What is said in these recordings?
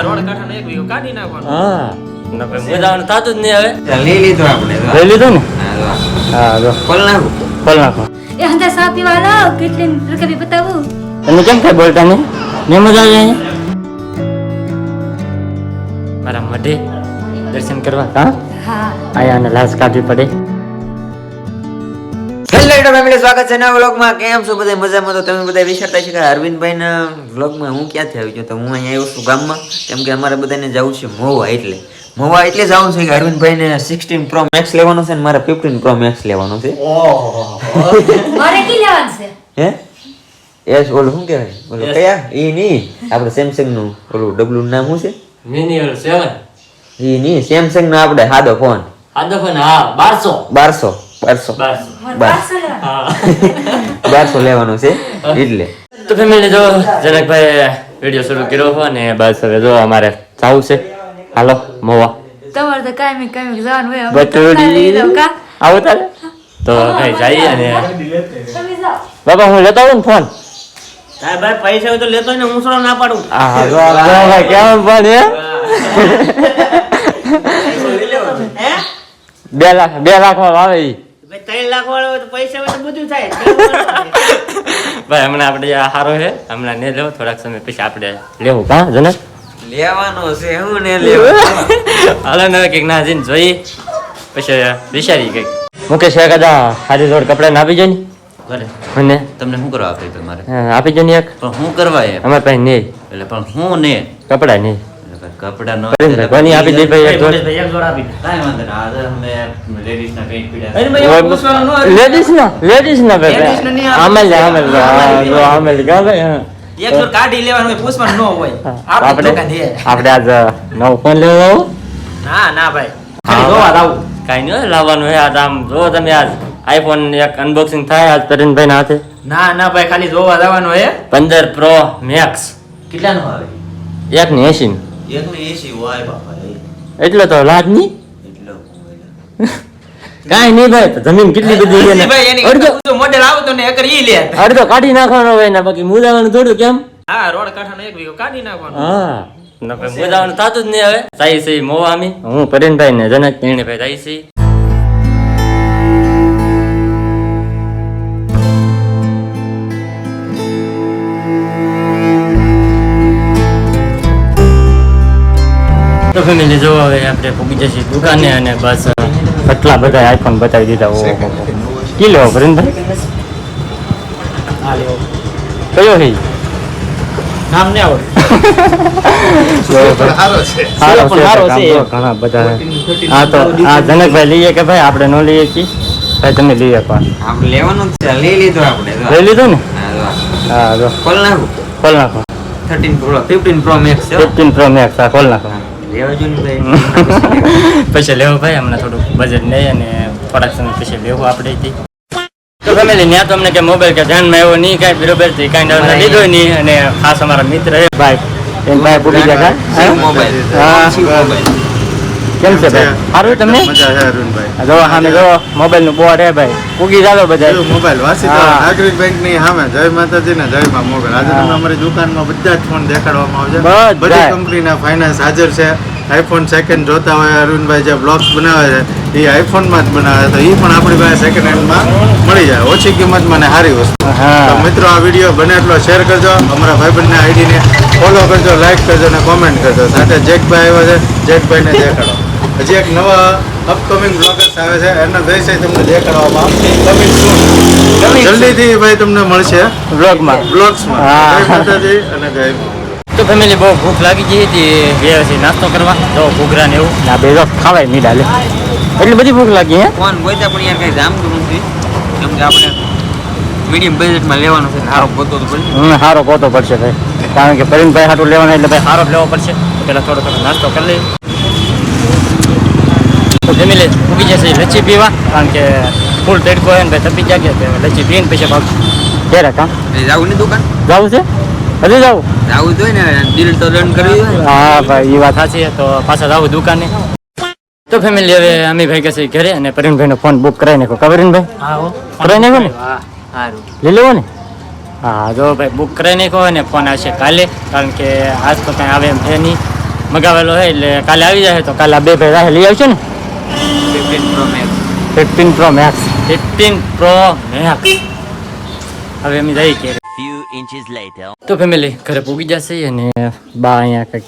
હા રોડ કાંઠાનો એક વીઘો કાઢી નાખવાનો. હા. ના મજાવાનું થતું જ નહીં હવે લઈ લીધું આપણે લઈ લીધું ને? હા, જો. ખોલ નાખું. ખોલ નાખો. એ હંતા સા પીવા લાવ કેટલી રકબી બતાવું તમે કેમ કઈ બોલતા નહીં ને મજા આવી મારા મઢે દર્શન કરવા. હા? હા. આયા અને લાશ કાઢવી પડે. યુટ્યુબ ફેમિલી સ્વાગત છે નવા વ્લોગમાં. કેમ છો બધા? મજામાં? તો તમે બધા વિચારતા છે કે અરવિંદભાઈના વ્લોગમાં હું ક્યાંથી આવી ગયો? તો હું અહીંયા આવ્યો છું ગામમાં. કેમ કે અમારે બધાને જવું છે મોવા એટલે. મોવા એટલે જવું છે કે અરવિંદભાઈને સિક્સટીન પ્રો મેક્સ લેવાનો છે અને મારે ફિફ્ટીન પ્રો મેક્સ લેવાનો છે. મારે કી લેવાનું છે? હે? એસ ઓલું શું કહેવાય? ઓલું કયા? ઈ નહીં આપણે સેમસંગનું ઓલું ડબલું નામ શું છે? મિનિયર સેવન ઈ નહીં સેમસંગ નો આપણે સાદો ફોન. આદો ફોન હા બારસો. બારસો. બારસો બારસો લેવાનું. હા. બારસો લેવાનો છે એટલે. તો ફેમિલી જો જનકભાઈ વીડિયો શરૂ કર્યો હોય ને બસ હવે જો અમારે જવું છે. હાલો મોવા. તમારે તો કાંઈ નહીં, જવાનું હોય. બટુડી? આવો તારે. તો કઈ જઈએ અને તમે બાબા હું લેતો આવું ને ફોન ભાઈ પૈસા હોય તો લેતો હોય ને હું ના પાડું. આ ભાઈ કેમ પણ હે? હે. બે લાખ બે લાખ આવે ત્રણ લાખ વાળો તો પૈસા તો બધું થાય. ભાઈ હમણાં આપણે આ હારો છે હમણાં ને લેવો થોડાક સમય પછી આપણે લેવું. કા જનક? લેવાનો છે હું ને લેવાનો. હાલો ને કંઈક ના જઈને જોઈ પછી વિચારી કંઈક. મુકેશ કાકા દા આજે જોડ કપડા આપી જો ને. મને તમને શું કરવા આપી તમારે આપી જો ને એક. પણ શું કરવા અમારે પાસે નહીં એટલે પણ હું ને. કપડા નહીં કપડા ન ભાઈ આપી દે ભાઈ એક જોડ ભાઈ એક જોડ આપી દે. વાંધો નહીં આજે અમે લેડીઝ ના પેન્ટ પીડા અરે ભાઈ એવું પૂછવાનું ન હોય. લેડીઝ ના લેડીઝ ના Ladies ના નહીં ભાઈ આપે. આમેલ આમેલ હા, જો આમેલ કા ભાઈ હા. એક જોડ કાઢી લેવાનું હોય પૂછવાનું ન હોય. આપણે આપણે દુકાન છે. આપણે આજ નવો ફોન લેવો ના ના ભાઈ. ખાલી જોવા નહીં લાવવાનું હે આજ આમ. જો તમે આજ આઈફોન એક અનબોક્સિંગ થાય આજ તરીનભાઈ ના હાથે. ના ના ભાઈ ખાલી જોવા જવાનું હે પંદર પ્રો મેક્સ કેટલાનો આવે? એક ને એસી એટલો તો લાજ નહીં? એટલો નહીં ભાઈ જમીન કેટલી બધી ભાઈ એની અડધો મોડેલ આવતો ને એકર ઈ લે. અડધો કાઢી નાખવાનો હોય ને બાકી મુદાવાનું થોડું કેમ? હા રોડ કાઢવાનો એક વીઘો કાઢી નાખવાનો. હા. મુદાવાનું થતું જ નહીં હવે. જાય છે મોવા હું પરેનભાઈ ને જનક ભાઈ જાય છે. તો ફેમિલી જો હવે આપણે પૂગી જશે દુકાને અને બસ કેટલા બધા આઈફોન બતાવી દીધા. ઓ કી લેવો પરેનભાઈ કયો હે? નામ ને આવડે. ઘણા બધા. તો આ જનકભાઈ લઈએ કે ભાઈ આપણે ન લઈએ છીએ ભાઈ તમે લઈએ પણ આપણે લેવાનું છે. લઈ લીધું આપણે લઈ લીધું ને? હા, જો. ખોલ નાખું. ખોલ નાખો. Thirteen pro fifteen pro max છે હો. ફિફ્ટીન પ્રો મેક્સ આ ખોલ નાખો. પછી લેવો ભાઈ હમણાં થોડુંક બજેટ નહીં અને પ્રોડક્શન પછી લેવું આપણે તો ફેમિલી ત્યાં તો અમને કે મોબાઈલ કે ધ્યાનમાં એવો નહીં કાંઈ બરોબરથી કાંઈ લીધો નહીં અને ખાસ અમારા મિત્ર ભાઈ ભાઈ ભૂલી ગયા મોબાઈલ હા? મોબાઈલ કેમ છે ભાઈ? સારું તમને? મજા છે અરુણભાઈ. જો સામે જો મોબાઈલનું બોર્ડ હે ભાઈ પૂગી જાવ બધા મોબાઈલ વાસી હા. નાગરિક બેંકની સામે જય માતાજી ને જય માં મોગલ. આજે તમને અમારી દુકાનમાં બધા જ ફોન દેખાડવામાં આવશે. બધી કંપનીના ફાઇનાન્સ હાજર છે. આઈફોન સેકન્ડ જોતા હોય અરુણભાઈ જે બ્લોગ્સ બનાવે છે એ આઈફોનમાં જ બનાવે તો એ પણ આપણી પાસે સેકન્ડ હેન્ડમાં મળી જાય. ઓછી કિંમતમાં ને સારી વસ્તુ. તો મિત્રો આ વીડિયો બને એટલો શેર કરજો. અમારા ભાઈબંધના આઈડીને ફોલો કરજો લાઈક કરજો અને કોમેન્ટ કરજો. સાથે જેકભાઈ આવ્યો છે. જેકભાઈને દેખાડો. હજી એક નવા અપકમિંગ બ્લોગર્સ આવે છે. એના વિષય તમને દેખાડવામાં કમિંગ સૂન જલ્દીથી ભાઈ તમને મળશે. બ્લોગમાં બ્લોગ્સમાં હા. જય માતાજી અને જય તો ફેમિલી બહુ ભૂખ લાગી ગઈ હતી. ગયા પછી નાસ્તો કરવા. તો ઘૂઘરા ને એવું. ના બે તો ખાવાય નહીં ડાલે. એટલી બધી ભૂખ લાગી હે? ફોન બોલતા પણ યાર કઈ જામતું નથી. કેમ કે આપણે મીડિયમ બજેટમાં લેવાનું છે. સારો ગોતો તો પડશે. હમ સારો ગોતો પડશે ભાઈ. કારણ કે પરિણભાઈ હાટું લેવાના એટલે ભાઈ સારો લેવો પડશે. પહેલાં થોડો થોડો નાસ્તો કરી લઈએ. જમી ઉગી જશે લચ્છી પીવા કારણ કે ફૂલ તડકો હોય ને ભાઈ તપી જાગે તો લચ્છી પીને પછી ભાગ ક્યારે કામ જાવું ને દુકાન? જવું છે? હજી જવું? જાવું જોઈએ ને દિલ તો રન કરવી હોય હા ભાઈ એ વાત સાચી છે. તો પાછા જાવ દુકાને. તો ફેમિલી હવે અમી ભાઈ કહેશે ઘરે અને પરિણભાઈ નો ફોન બુક કરાવી નાખો કવરીનભાઈ હા હો. કરાવી નાખો ને? સારું લઈ લેવો ને? હા જો ભાઈ બુક કરાવી નાખો અને ફોન આવશે કાલે કારણ કે આજ તો કાંઈ આવે એમ છે નહીં. મગાવેલો હોય એટલે કાલે આવી જાય તો કાલે આ બે ભાઈ રાહે લઈ આવશે ને? Fifteen pro max fifteen pro max હવે અમે જઈ કે તો ફેમિલી ઘરે પૂગી જશે અને બા અહીંયા કંઈક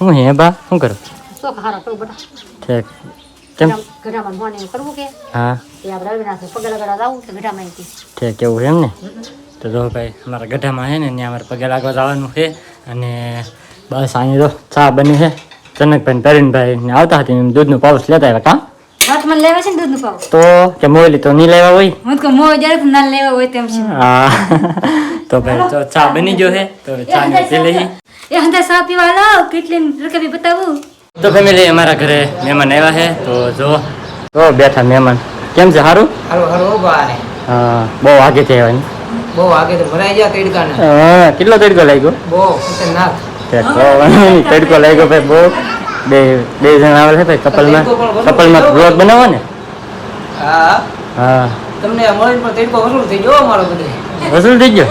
હું હે બા? શું કરો? તો હારો તો બટા ઠીક. કેમ? ગઢામાં મોને કરવું કે? હા. એ આપણે રવિનાથ પગે લગાડવા જવું કે અહીંથી ઠીક એવું એમ ને? તો જો ભાઈ અમારા ગઢામાં છે ને ત્યાં અમારે પગે લાગવા જવાનું છે. અને બસ અહીંયા તો ચા બની છે. જનકભાઈ તરીનભાઈ ને આવતા હતી દૂધનું પાઉસ લેતા આવ્યા કાં હાથ મને લેવા છે ને દૂધનું પાવ તો કે મોય લીધો નહીં લેવા હોય? હું તો મોય જ્યારે ના લેવા હોય તેમ છે. હા. તો ભાઈ તો ચા બની ગયો છે તો ચા ને પી લઈએ. એ હંતા સા પીવા લો કેટલી રકમી બતાવું? તો ફેમિલી અમારા ઘરે મહેમાન આવ્યા છે તો જો. તો બેઠા મહેમાન. કેમ છે સારું હાલો હાલો બારે હા બહુ આગે છે ને? બહુ આગે તો ભરાઈ ગયા તડકાને. હા કેટલો તડકો લાગ્યો? બહુ ખતરનાક. તડકો લાગ્યો ભાઈ બહુ. બે બે જણા આવેલા છે ભાઈ કપલમાં કપલમાં બ્લોગ બનાવો ને હા. હા. તમને મળીને પણ તડકો વસૂલ થઈ ગયો અમારો બધે. વસૂલ થઈ ગયો?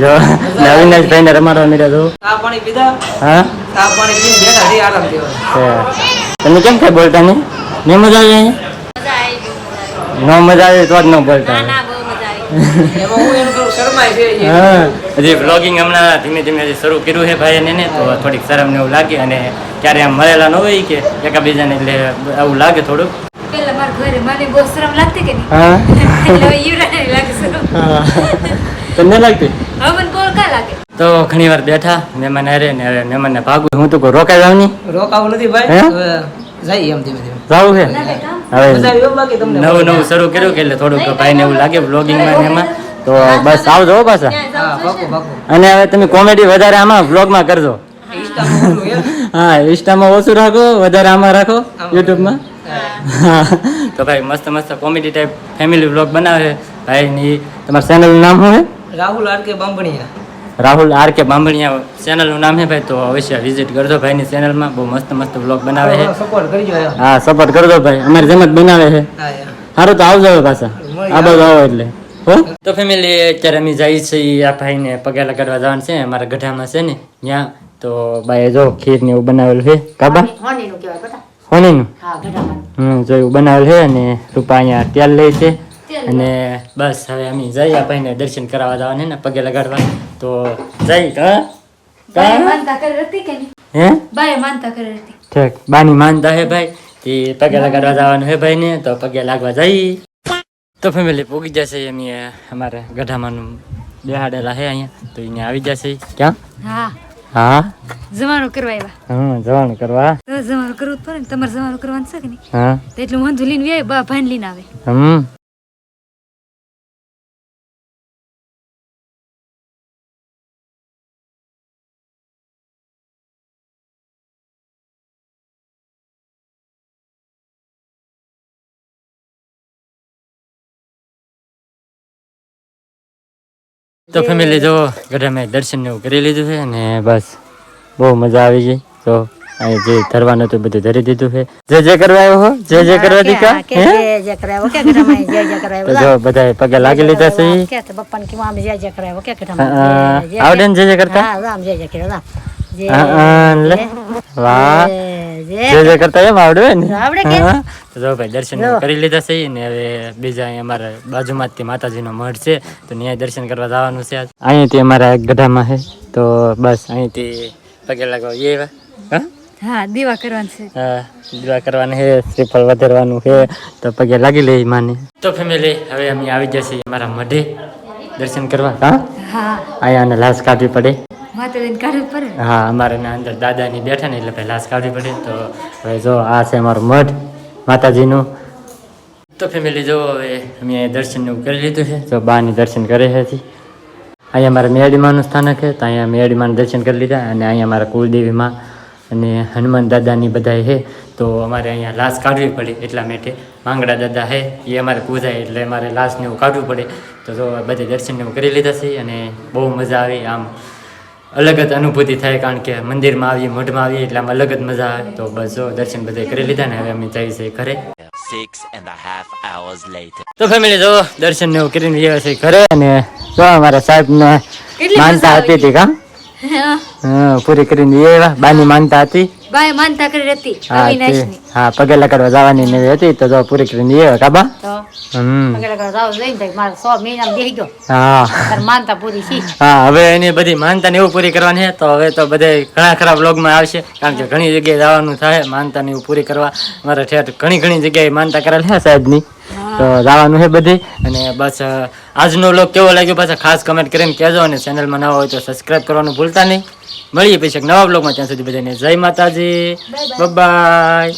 જો ને અવિનાશભાઈ ને રમાડવા મીરા જો ચા પાણી પીધા? હા? ચા પાણી પીને બેઠા થઈ આરામ દેવા તમે કેમ કઈ બોલતા ને મજા આવી અહીંયા? ન મજા આવી તો જ ન બોલતા. હજી બ્લોગિંગ હમણાં ધીમે ધીમે હજી શરૂ કર્યું છે ભાઈ એને તો થોડીક શરમ ને એવું લાગે અને ક્યારે આમ મળેલા ન હોય કે એકાબીજાને એટલે આવું લાગે થોડુંક. પેલા મારા ઘરે મને બહુ શરમ લાગતી કે નહીં? હા? એટલે ઈવરાને લાગે શરમ તમને લાગતી? હવે મને કોલ કા લાગે? તો ઘણી વાર બેઠા મહેમાન હારે ને હવે મહેમાનને ભાગું. હું તો કોઈ રોકાઈ જાવ નહીં. રોકાવું નથી હે? ભાઈ હવે એમ ધીમે ધીમે. જાવું છે? હવે નવું નવું શરૂ કર્યું કે એટલે થોડુંક ભાઈને એવું લાગે બ્લોગિંગમાં એમાં? તો બસ આવજો હો પાછા. હા પાકું પાકું. અને હવે તમે કોમેડી વધારે આમાં બ્લોગમાં કરજો. હા ઇન્સ્ટામાં ઓછું રાખો વધારે આમાં રાખો યુટ્યુબમાં હા. તો ભાઈ મસ્ત મસ્ત કોમેડી ટાઈપ ફેમિલી વ્લોગ બનાવે. ભાઈ ભાઈની તમારા ચેનલનું નામ શું છે? Rahul R K Bambhaniya. Rahul R K Bambhaniya ચેનલનું નામ છે ભાઈ તો અવશ્ય વિઝિટ કરજો ભાઈની ચેનલમાં બહુ મસ્ત મસ્ત વ્લોગ બનાવે છે. સપોર્ટ કરજો હા સપોર્ટ કરજો ભાઈ. અમારી જેમ જ બનાવે છે. સારું તો આવજો પાછા. આ બાજુ આવો એટલે. તો ફેમિલી અત્યારે અમે જઈએ છીએ આ ભાઈને પગે લગાડવા જવાનું છે અમારા ગઢામાં છે ને ત્યાં તો બાએ જો ખીર ને એવું બનાવેલું છે. કાબા? હોનીનું કહેવાય બટા. હોનીનું? હા ગઢામાં હમ જો એવું બનાવેલું છે અને રૂપા અહીંયા તેલ લે છે. અને બસ હવે અમે જઈએ આ ભાઈને દર્શન કરાવવા જવાને ને પગે લગાડવા. તો જઈ હા બાય માનતા કરી હતી કે હે? બાય માનતા કરી હતી. ઠીક બાની માનતા હે ભાઈ. તે પગે લગાડવા જવાનું હે ભાઈ ને તો પગે લાગવા જઈ. તો ફેમિલી પૂગી જશે એમ અમારે ગઢામાંનું બેહાડેલા હે અહીંયા. તો અહીંયા આવી જશે. ક્યાં? હા. હા? જવાનું કરવા આવ્યા. હમ જવાનું કરવા. તો જમાનો કરવું જ પડે ને તમારે જવાનું કરવાનું છે કે નહીં? હા. તો એટલું વાંધો લઈને બા ભાઈ લઈને આવે. હમ. તો ફેમિલી જો ગઢામાં દર્શન એવું કરી લીધું છે અને બસ બહુ મજા આવી ગઈ. તો અહીં જે ધરવાનું હતું બધું ધરી દીધું છે. જે જે કરવા આવ્યો હો? જે જે કરવા દીધા કે હે જે તો બધા પગે લાગી લીધા છે. આવડે ને જે જે કરતા? લે. વાહ. જે જે કરતા એમ આવડે ને? આવડે જો ભાઈ દર્શન કરી લીધા છે ને હવે બીજા અહીં અમારા બાજુમાં જ તે માતાજીનો મઠ છે તો ત્યાં દર્શન કરવા જવાનું છે આજ. અહીંથી અમારા ગઢામાં છે તો બસ અહીંથી પગે લાગવા એ હા? હા દીવા કરવાનું છે. હા, દુઆ કરવાની છે શ્રીફળ વધારવાનું છે તો પગે લાગી લે માને. તો ફેમિલી હવે અમે આવી જશે અમારા મઢે દર્શન કરવા. હા? હા. અહીંયા લાશ કાઢવી પડે. હા અમારે અંદર દાદાની બેઠા ને એટલે ભાઈ લાશ કાઢવી પડે તો હવે જો આ છે અમારું મઠ માતાજીનું? તો ફેમિલી જો હવે અમે અહીંયા દર્શન એવું કરી લીધું છે. જો બાની દર્શન કરે છે અહીંયા મારા મેળીમાનું સ્થાનક છે તો અહીંયા મેળીમાનું દર્શન કરી લીધા અને અહીંયા મારા કુલદેવીમાં અને હનુમાન દાદાની બધાય છે. તો અમારે અહીંયા લાશ કાઢવી પડે એટલા માટે. માંગડા દાદા છે એ અમારે પૂજાય એટલે અમારે લાશને એવું કાઢવું પડે. તો જો બધે દર્શનને એવું કરી લીધા છે અને બહુ મજા આવી આમ. અલગ જ અનુભૂતિ થાય કારણ કે મંદિરમાં આવીએ મઢમાં આવીએ એટલે આમ અલગ જ મજા આવે. તો બસ જો દર્શન બધે કરી લીધા ને હવે અમે જઈએ છીએ ઘરે. તો ફેમિલી જો દર્શન ને એવું કરીને ગયા છે ઘરે અને જો અમારા સાહેબ ને માનતા હતી હતી કા હા. પૂરી કરીને એ બાની માનતા હતી. બાય માનતા કરી હતી. અવિનાશની. હા પગે લગાડવા જવાની ને હતી તો જો પૂરી કરીને એ કાબા? તો હમ. પગે લગાડવા જાવ જાય મારે મહિના બેસી ગયો. હા. તાર માનતા પૂરી છી. હા હવે એની બધી માનતા ને એવું પૂરી કરવાની છે તો હવે તો બધે ઘણા ખરા વ્લોગમાં આવશે કારણ કે ઘણી જગ્યાએ જવાનું થાય માનતા ને એવું પૂરી કરવા. મારે ઠેઠ ઘણી ઘણી જગ્યાએ માનતા કરેલ છે સાહેબની. તો જવાનું છે બધી. અને બસ આજનો વ્લોગ કેવો લાગ્યો પાછા ખાસ કમેન્ટ કરીને કહેજો અને ચેનલમાં નવા હોય તો સબસ્ક્રાઇબ કરવાનું ભૂલતા નહીં. મળીએ પછી એક નવા બ્લોગમાં ત્યાં સુધી બધાને જય માતાજી. બાય